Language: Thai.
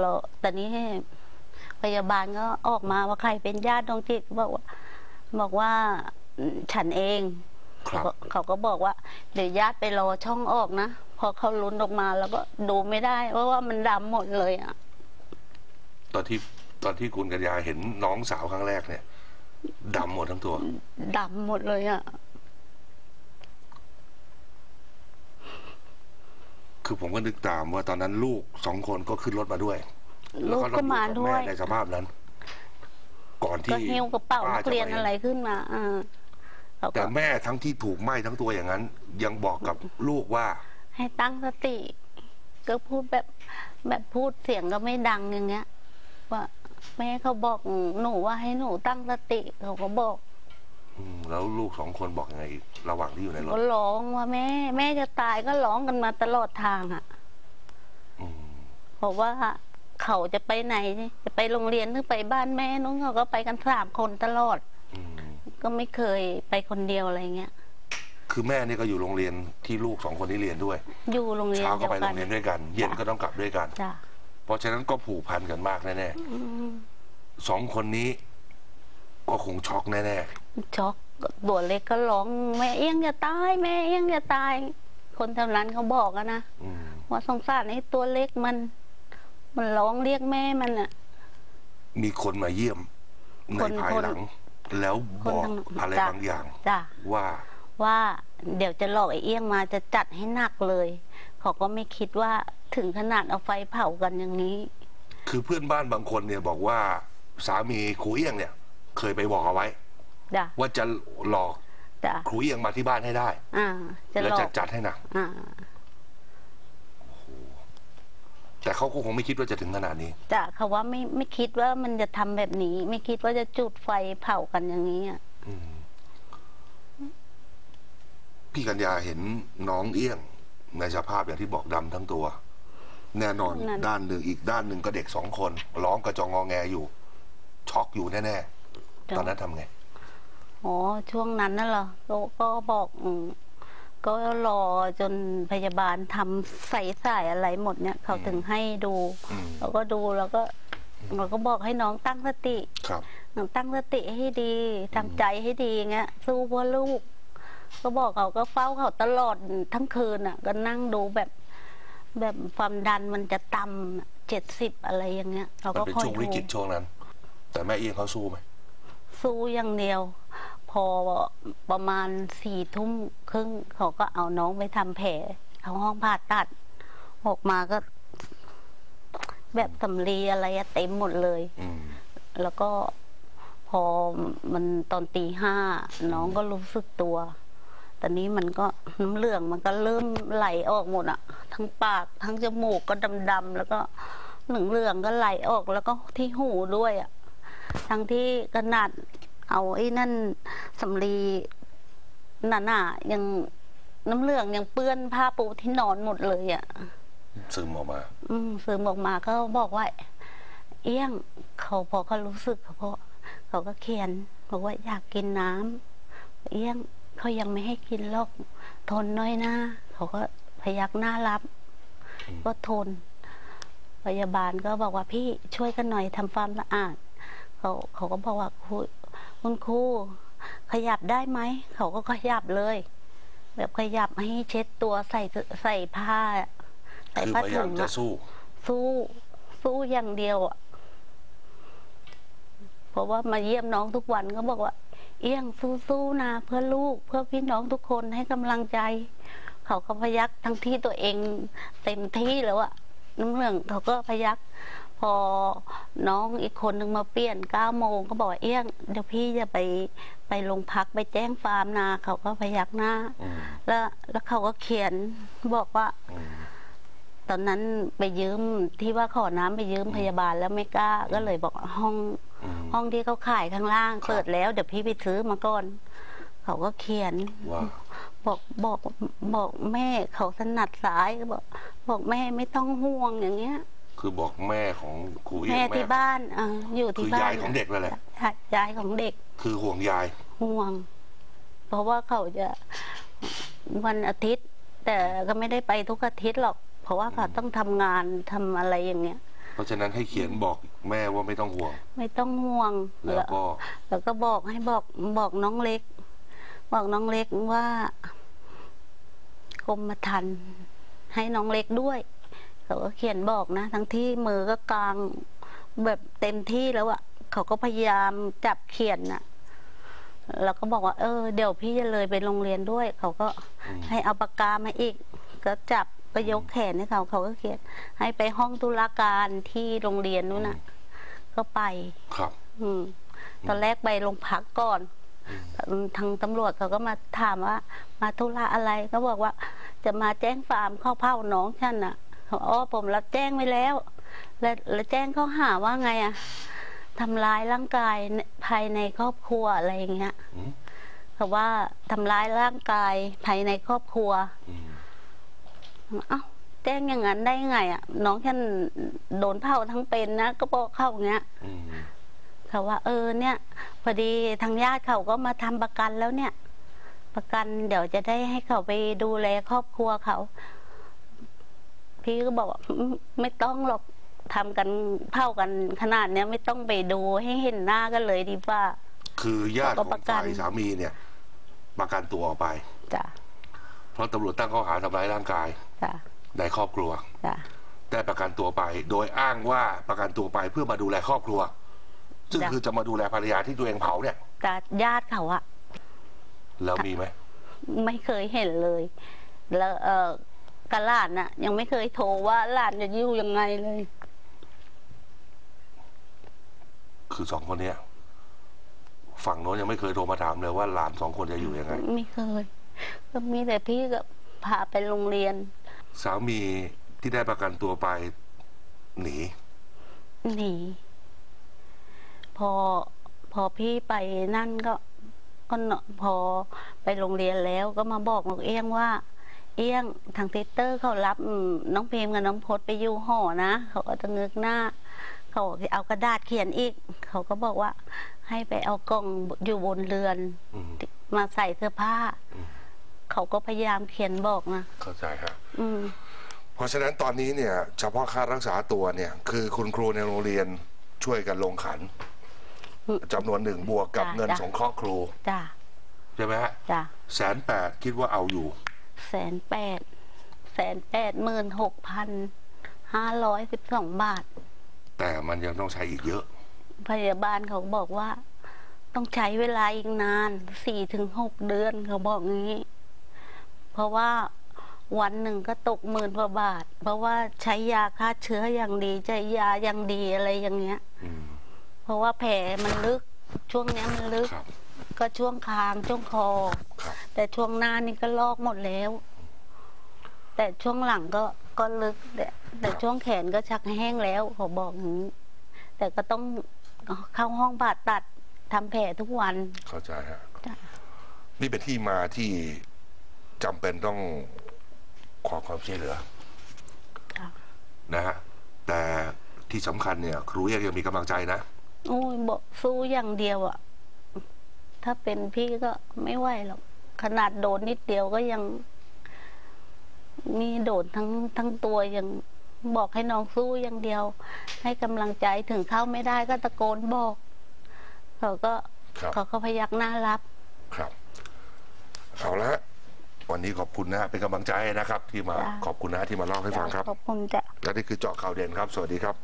เราแต่นี้พยาบาลก็ออกมาว่าใครเป็นญาติดวงจิตบอกว่าบอกว่าอืมฉันเองครับเขาก็เขาก็บอกว่าเดี๋ยวญาติไปรอช่องออกนะพอเขาลุ้นออกมาแล้วก็ดูไม่ได้เพราะว่ามันดำหมดเลยอะตอนที่ตอนที่คุณกัญญาเห็นน้องสาวครั้งแรกเนี่ยดำหมดทั้งตัวดำหมดเลยอะ คือผมก็นึกตามว่าตอนนั้นลูกสองคนก็ขึ้นรถมาด้วยลูกก็มาแล้ด้วยแม่ในสภาพนั้น ก่อนก็ที่หิ้วกระเป๋าป้นักเรียนจมาอะไรขึ้นมาอ่าเขาแต่ก็แม่ทั้งที่ถูกไหม้ทั้งตัวอย่างนั้น ยังบอกกับลูกว่า ให้ตั้งสติ ก็พูดแบบแบบพูดเสียงก็ไม่ดังอย่างเงี้ย ว่าแม่เขาบอกหนูว่าให้หนูตั้งสติเขาก็บอก อืมแล้วลูกสองคนบอกยังไงอีกระหว่างที่อยู่ในรถก็ร้องว่าแม่ แม่จะตายก็ร้องกันมาตลอดทางอะอืมเพราะว่าเขาจะไปไหน จะไปโรงเรียนหรือไปบ้านแม่นู้นเขาก็ไปกันสามคนตลอด อืมก็ไม่เคยไปคนเดียวอะไรเงี้ย คือแม่นี่ก็อยู่โรงเรียนที่ลูกสองคนนี้เรียนด้วย อยู่โรงเรียนเช้าก็เดียวไปกัโรนงเรียนด้วยกัน เย็นก็ต้องกลับด้วยกัน จ้ะเพราะฉะนั้นก็ผูกพันกันมากแน่อืมๆสองคนนี้ ก็คงช็อกแน่ ช็อกตัวเล็กก็ร้องแม่เอี้ยงจะตายแม่เอี้ยงจะตาย คนแถวนั้นเขาบอกอะนะๆอืมว่าสงสารไอ้ตัวเล็กมัน มันร้องเรียกแม่มันอะมีคนมาเยี่ยมในคนภายคนหลัง แล้วคนบอกทางอะไรจ้ะบางอย่างจ้ะว่า ว่าเดี๋ยวจะหลอกไอ้เอี้ยงมาจะจัดให้หนักเลยเขาก็ไม่คิดว่าถึงขนาดเอาไฟเผากันอย่างนี้ คือเพื่อนบ้านบางคนเนี่ยบอกว่า สามีครูเอี้ยงเนี่ย เคยไปบอกเอาไว้ จ้ะว่าจะหลอกจ้ะครูเอี้ยงมาที่บ้านให้ได้ อ่าจะแล้วหลอจะกจัดให้หนักอ่าแต่เขาก็คงไม่คิดว่าจะถึงขนาดนี้ จ้ะเขาว่าไม่ไม่คิดว่ามันจะทำแบบนี้ ไม่คิดว่าจะจุดไฟเผากันอย่างนี้อะอืมพี่กัญญาเห็นน้องเอี้ยง ในสภาพอย่างที่บอกดำทั้งตัว แน่นอนด้านหนึ่งอีกด้านหนึ่งก็เด็กสองคน ร้องกระจองงอแงอยู่ ช็อกอยู่แน่ ๆ ตอนนั้นทำไง อ๋อช่วงนั้นน่ะเหรอก็ก็บอกอืมก็รอจนพยาบาลทำใส่สายอะไรหมดเนี่ย เขาถึงให้ดู อืม เราก็ดูแล้วก็เราก็บอกให้น้องตั้งสติ ครับน้องตั้งสติให้ดีทำใจให้ดีเงี้ยสู้เพื่อลูก ก็บอกเขาก็เฝ้าเขาตลอดทั้งคืนอะ ก็นั่งดูแบบ แบบความดันมันจะต่ำเจ็ดสิบอะไรอย่างเงี้ยเรามันก็เป็นคอยช่วงวิกฤตดูช่วงนั้น แต่แม่เอี้ยงเขาสู้ไหม สู้อย่างเดียว พอประมาณสี่ทุ่มครึ่งเขาก็เอาน้องไปทำแผลเข้าห้องผ่าตัด ออกมาก็ แบบสำลีอะไรอะเต็มหมดเลยอืมแล้วก็พอมันตอนตีห้าน้องก็รู้สึกตัว ตอนนี้มันก็น้ำเหลืองมันก็เริ่มไหลออกหมดอะทั้งปากทั้งจมูกก็ดำๆแล้วก็เหลืองเหลืองๆก็ไหลออกแล้วก็ที่หูด้วยอะ ทั้งที่ขนาดเอาไอ้นั่นสำลีหนาๆยังน้ำเหลืองยังเปื้อนผ้าปูที่นอนหมดเลยอะซึมออกมา อืมซึมออกมาก็บอกว่า เอี้ยงเขาพอเขารู้สึกเขาพอเขาก็เขียนบอกว่าอยากกินน้ำเอี้ยงเขายังไม่ให้กินหรอกทนน้อยหน้า เขาก็พยักหน้ารับอืมก็ทนพยาบาลก็บอกว่าพี่ช่วยกันหน่อยทำความสะอาด เขาเขาก็บอกว่าครูคุณครูขยับได้ไหม เขาก็ขยับเลย แบบขยับให้เช็ดตัวใส่ใส่ผ้า ใส่คือผ้าพยาถุยามงจะอะสู้ สู้สู้อย่างเดียวอะเพราะว่ามาเยี่ยมน้องทุกวันก็บอกว่า เอี้ยงสู้ๆนะเพื่อลูก เพื่อพี่น้องทุกคนให้กำลังใจ เขาก็พยักทั้งที่ตัวเองเต็มที่แล้วอะน้ำเหลืองเขาก็พยัก พอน้องอีกคนหนึ่งมาเปลี่ยนเก้าโมงก็บอกว่าเอี้ยงเดี๋ยวพี่จะไปไปโรงพักไปแจ้งฟาร์มนาเขาก็พยักหน้าอืมแล้วแล้วเขาก็เขียนบอกว่าอืมตอนนั้นไปยืมที่ว่าขอน้ำไปยืมพยาบาลแล้วไม่กล้า ก็เลยบอกห้องอืมห้องที่เขาขายข้างล่างครับเปิดแล้วเดี๋ยวพี่ไปซื้อมาก่อนเขาก็เขียนว่าบอกบอกบอกแม่เขาถนัดซ้ายก็บอก บอกแม่ไม่ต้องห่วงอย่างเงี้ย คือบอกแม่ของครูเอี้ยแม่งที่บ้านอะอยู่คืที่อบ้านยายของเด็กนั่นแหละใช่ยายของเด็กคือห่วงยาย ห่วง เพราะว่าเขาจะวันอาทิตย์ แต่ก็ไม่ได้ไปทุกอาทิตย์หรอก เพราะว่าเขาต้องทำงานทำอะไรอย่างเงี้ย เพราะฉะนั้นให้เขียนบอกแม่ว่าไม่ต้องห่วง ไม่ต้องห่วง แล้วก็แล้วก็บอกให้บอกบอกน้องเล็ก บอกน้องเล็กว่ากรมธรรม์ให้น้องเล็กด้วย เขาก็เขียนบอกนะ ทั้งที่มือก็กลางแบบเต็มที่แล้วอะเขาก็พยายามจับเขียนน่ะแล้วก็บอกว่า เออ เดี๋ยวพี่จะเลยไปโรงเรียนด้วย เขาก็อืมให้เอาปากกามาอีก ก็จับก็ยกแขนให้เขา เขาก็เขียน ให้ไปห้องตุลาการที่โรงเรียนนู้นน่ะ ก็ไปครับ อืมตอนแรกไปโรงพักก่อนทางตำรวจเขาก็มาถามว่า มาธุระอะไรก็บอกว่า จะมาแจ้งฟาร์มเข้าเผาน้องฉันน่ะเขา อ๋อผมรับแจ้งไว้แล้ว แล้วแล้วแจ้งเขาหาว่าไงอะทำร้ายร่างกายภายในครอบครัวอะไรอย่างเงี้ยอืมเขาว่าทำร้ายร่างกายภายในครอบครัวอืมเอ้าแจ้งอย่างนั้นได้ไงอะน้องฉันโดนเผาทั้งเป็นนะก็บอกเขาอย่างเงี้ยอืมเขาว่า เออ เนี่ยพอดีทางญาติเขาก็มาทำประกันแล้วเนี่ย ประกันเดี๋ยวจะได้ให้เขาไปดูแลครอบครัวเขา พี่ก็บอกว่าอืมไม่ต้องหรอกทำกันเท่ากันขนาดเนี้ยไม่ต้องไปดูให้เห็นหน้ากันเลยดีกว่า คือญาติเขาขก็องประกันฝ่ายสามีเนี่ยประกันตัวออกไปจ้ะเพราะตำรวจตั้งข้อหาทำร้ายร่างกายจ้ะในครอบครัวจ้ะได้ประกันตัวไป โดยอ้างว่าประกันตัวไปเพื่อมาดูแลครอบครัว ซึ่งคือจะมาดูแลภรรยาที่ตัวเองเผาเนี่ยแต่ญาติเขาอะแล้วมีไหมไม่เคยเห็นเลย แล้วเออ กระหลานน่ะ ยังไม่เคยโทรว่าหลานจะอยู่ยังไงเลย คือสองคนเนี้ยฝั่งโน้นยังไม่เคยโทรมาถามเลยว่าหลานสองคนจะอยู่ยังไง ไม่เคย ก็มีแต่พี่ก็พาไปโรงเรียน สามีที่ได้ประกันตัวไป หนี หนี พอพอพี่ไปนั่นก็ก็เนอะพอไปโรงเรียนแล้วก็มาบอกนกเอี้ยงว่า เอี้ยงทางติเตอร์เขารับอืมน้องเพมกับน้องพดไปอยู่หอนะเขาก็จะเงึกหน้า เขาเอากระดาษเขียนอีก เขาก็บอกว่า ให้ไปเอากล่องอยู่บนเรือนอืมมาใส่เสื้อผ้าอืมเขาก็พยายามเขียนบอกนะเข้าใจครับอืมเพราะฉะนั้นตอนนี้เนี่ย เฉพาะค่ารักษาตัวเนี่ย คือคุณครูในโรงเรียนช่วยกันลงขันอืมจำนวนหนึ่งบวกกับจ้ะเงินจ้ะสงเคราะห์ครูจ้ะใช่ไหมฮะจ้ะแสนแปดคิดว่าเอาอยู่ แสนแปดแสนแปดหมื่นหกพันห้าร้อยสิบสองบาท แต่มันยังต้องใช้อีกเยอะ พยาบาลเขาบอกว่า ต้องใช้เวลาอีกนานสี่ถึงหกเดือนเขาบอกงี้ เพราะว่าวันหนึ่งก็ตกหมื่นกว่าบาท เพราะว่าใช้ยาฆ่าเชื้ออย่างดีใช้ยาอย่างดีอะไรอย่างเงี้ยอืมเพราะว่าแผลมันลึกช่วงเนี้ยมันลึกครับก็ช่วงคางช่วงคอครับ แต่ช่วงหน้านี่ก็ลอกหมดแล้ว แต่ช่วงหลังก็ก็ลึก แต่แต่ช่วงแขนก็ชักแห้งแล้วเขาบอกอย่างนี้แต่ก็ต้องเข้าห้องผ่าตัดทำแผลทุกวัน เข้าใจฮะจ้ะนี่เป็นที่มาที่จำเป็นต้องขอความช่วยเหลือค่ะนะฮะแต่ที่สำคัญเนี่ย ครูเอกยังมีกำลังใจนะโอ้ยบอกสู้อย่างเดียวอะถ้าเป็นพี่ก็ไม่ไหวหรอก ขนาดโดนนิดเดียวก็ยัง มีโดนทั้งทั้งตัวยังบอกให้น้องสู้อย่างเดียว ให้กำลังใจถึงเข้าไม่ได้ก็ตะโกนบอก เขาก็ครับ เขาก็พยักหน้ารับ ครับ เอาละวันนี้ขอบคุณนะฮะเป็นกำลังใจนะครับ ที่มาจ้ะ ขอบคุณนะฮะที่มาเล่าให้ฟังครับ ขอบคุณจ้ะ และนี่คือเจาะข่าวเด่นครับ สวัสดีครับ